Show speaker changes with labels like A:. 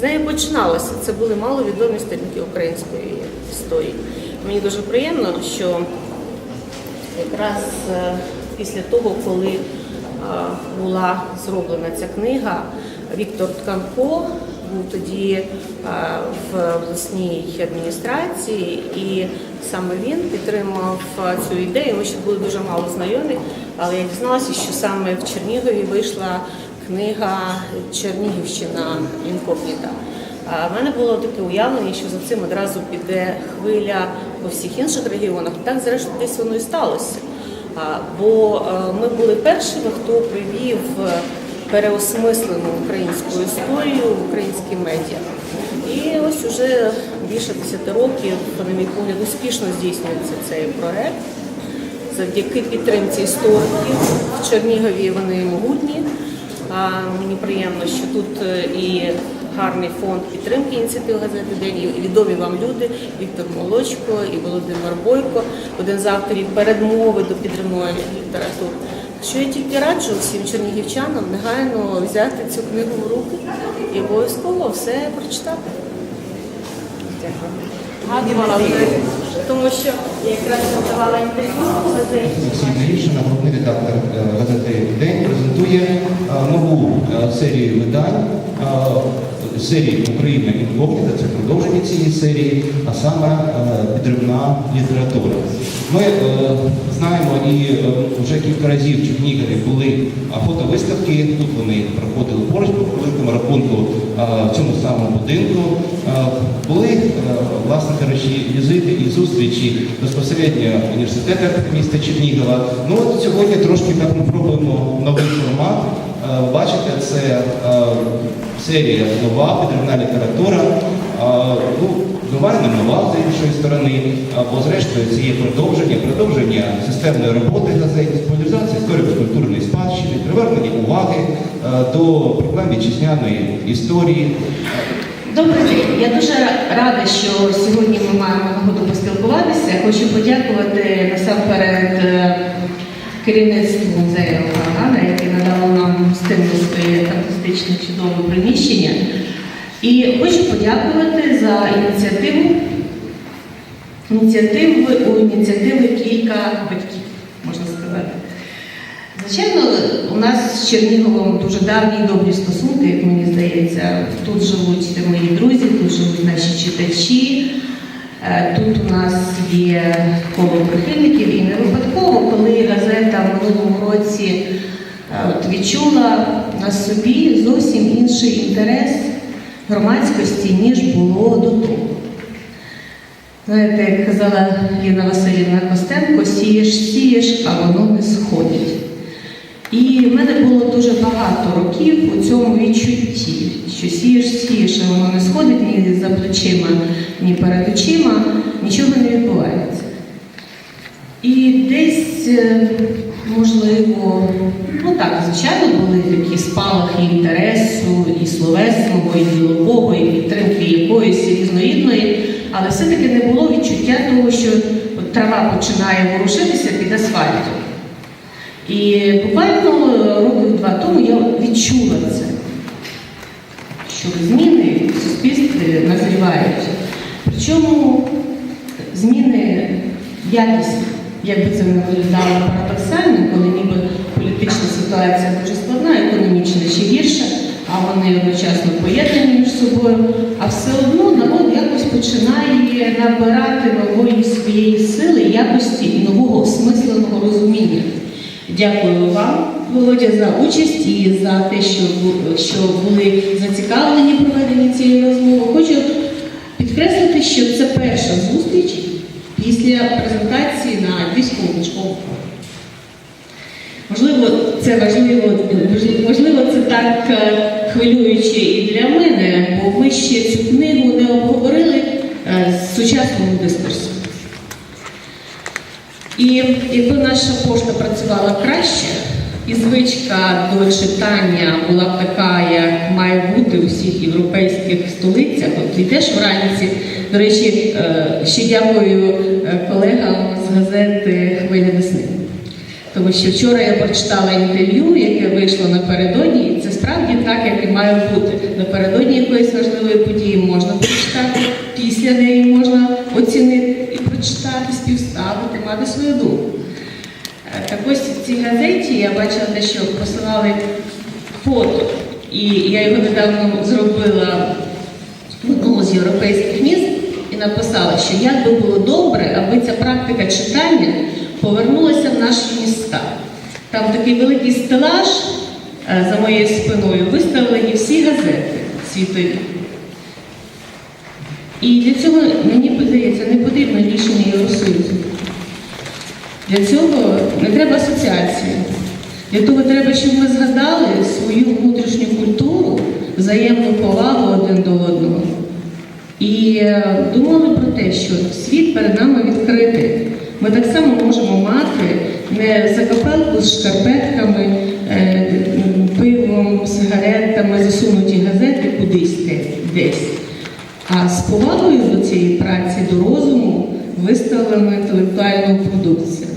A: З неї починалося. Це були маловідомі сторінки української історії. Мені дуже приємно, що якраз е, після того, коли е, була зроблена ця книга, Віктор Тканко був тоді е, в обласній адміністрації, і саме він підтримав цю ідею. Ми ще були дуже мало знайомі, але я дізналася, що саме в Чернігові вийшла книга Чернігівщина інкогніта. В мене було таке уявлення, що за цим одразу піде хвиля по всіх інших регіонах. Так, зрештою, десь воно і сталося. Бо е, ми були першими, хто привів е, переосмислену українську історію в українські медіа. І ось уже більше 10 років, на мій погляд, успішно здійснюється цей проект. Завдяки підтримці істориків в Чернігові вони могутні. А, Мені приємно, що тут е, і гарний фонд підтримки ініціатив газети День, і відомі вам люди Віктор Молочко і Володимир Бойко, один з авторів передмови до підривної літератури. Що я тільки раджу всім чернігівчанам негайно взяти цю книгу в руки і обов'язково все прочитати. Вже, тому що я якраз давала інтерв'ю газеті.
B: Олексій Наївшина, головний редактор е, газети День, презентує е, нову е, серію видань серії Україна інкогніта, це продовження цієї серії, а саме е, підривна література. Ми е, знаємо і е, вже кілька разів в Чернігові були е, фотовиставки, тут вони проходили поруч по великому рахунку е, в цьому самому будинку. Е, Були, е, власне кажучи, візити і зустрічі безпосередньо в університетах міста Чернігова. Ну от сьогодні трошки так ми пробуємо новий формат. Е, Бачите, це е, серія нова, підривна література. Е, Ну, і не нова з іншої сторони, а, бо зрештою це є продовження, продовження системної роботи газеті, популяризація історико-культурної спадщини, привернення уваги до проблем вітчизняної історії.
C: Добрий день. Я дуже рада, що сьогодні ми маємо нагоду поспілкуватися. Хочу подякувати насамперед керівництву музею Гагарина, стимул своє фантастичне чудове приміщення. І хочу подякувати за ініціативу. Ініціативи у ініціативи кілька батьків, можна сказати. Звичайно, у нас з Черніговом дуже давні і добрі стосунки, як мені здається. Тут живуть мої друзі, тут живуть наші читачі. Е, Тут у нас є коло прихильників, і не випадково, коли газета в минулому році от відчула на собі зовсім інший інтерес громадськості, ніж було до того. Знаєте, як казала Ліна Васильівна Костенко, сієш, сієш, а воно не сходить. І в мене було дуже багато років у цьому відчутті, що сієш, сієш, а воно не сходить ні за плечима, ні перед очима, нічого не відбувається. І десь, е, можливо, ну так, звичайно, були такі спалахи інтересу і словесного, і ділового, і підтримки якоїсь різноїдної, але все-таки не було відчуття того, що от трава починає ворушитися під асфальтом. І буквально років два тому я відчула це, що зміни в суспільстві назрівають. Причому зміни якісні, як би це не виглядало парадоксально, коли ніби політична ситуація дуже складна, економічна ще гірша, а вони одночасно поєднані між собою, а все одно народ якось починає набирати нової своєї сили, якості і нового осмисленого розуміння. Дякую вам, Володя, за участь і за те, що, що були зацікавлені в проведенні цієї розмови. Хочу підкреслити, що це перша зустріч після презентації на книжковому форумі. Можливо, це важливо, можливо, це так е, хвилююче і для мене, бо ми ще цю книгу не обговорили е, з сучасному дискурсу. І якби наша пошта працювала краще, і звичка до читання була б така, як має бути у всіх європейських столицях, от йдеш вранці. До речі, е, ще дякую колегам з газети Хвиля весни. Тому що вчора я прочитала інтерв'ю, яке вийшло напередодні, і це справді так, як і має бути. Напередодні якоїсь важливої події можна прочитати, після неї можна оцінити і прочитати, співставити, мати свою думку. Е, Так ось в цій газеті я бачила те, що посилали фото, і я його недавно зробила в одному з європейських міст і написала, що як би було добре, аби ця практика читання повернулася в наші міста. Там такий великий стелаж е, за моєю спиною виставлені всі газети світові. І для цього, мені здається, не потрібно рішення Євросоюзу. Для цього не треба асоціації. Для того треба, щоб ми згадали свою внутрішню культуру, взаємну повагу один до одного. І е, думали про те, що світ перед нами відкритий. Ми так само можемо мати не закапелку з шкарпетками, е, пивом, сигаретами, засунуті газети кудись десь. А з повагою до цієї праці, до розуму виставлено інтелектуальну продукцію.